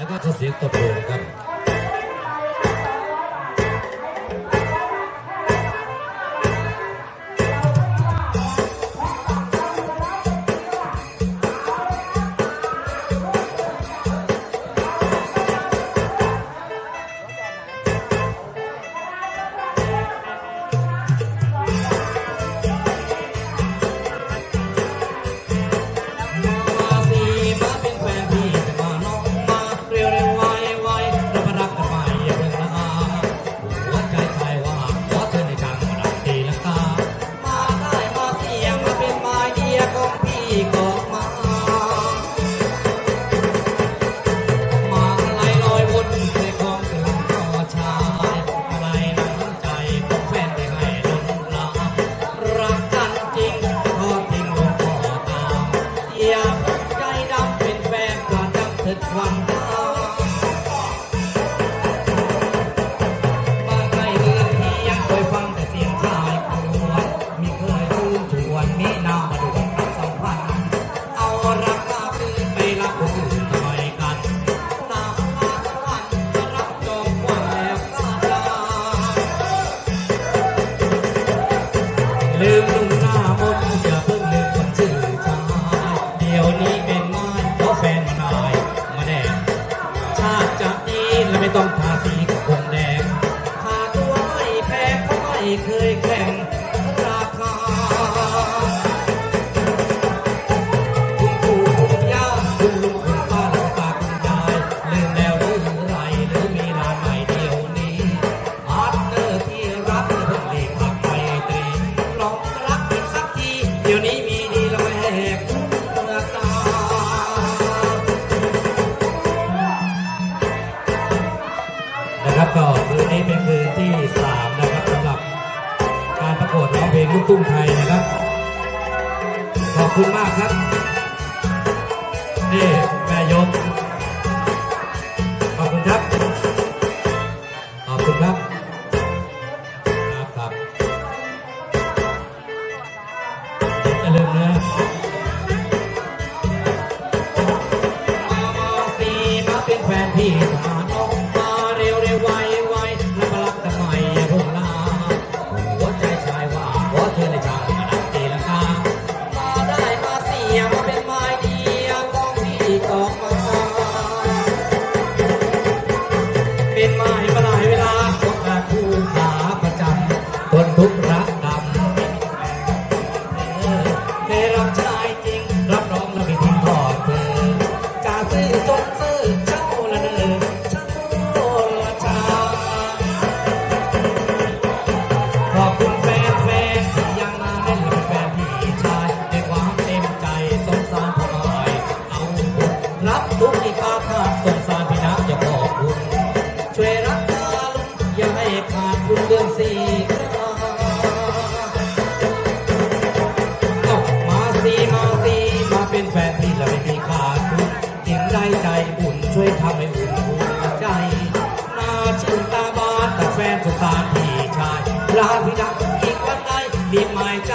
แล้วก็ขอเสียงตบมือครับ มดูหน้ามนอย่าเพิ่งลืมคนชื่อชายเดี๋ยวนี้เป็นม่นเพราะแฟนมันหายมาแน่ชาติจะดีและไม่ต้องทาสี นะครับก็นนี้เป็นคืนที่สามนะครับสำหรับการประกวดร้องเพลงลูกทุ่งไทยนะครับ ขอบคุณมากครับนี่ ทุกที่ภาพภาพสงสารพี่นักจะขอบคุณช่วยรักษาลุงอย่าให้ขาดคุณเดือนสี่ามาสีมาสีมาเป็นแฟนที่และไม่มีขาดคุณถึงได้ใจบุญช่วยทำให้อุ่นอุ่ใจหน้าชื่นตาบานแต่แฟนสงสารพี่ชายลาพี่นักอีกวันใดรีหมายใจ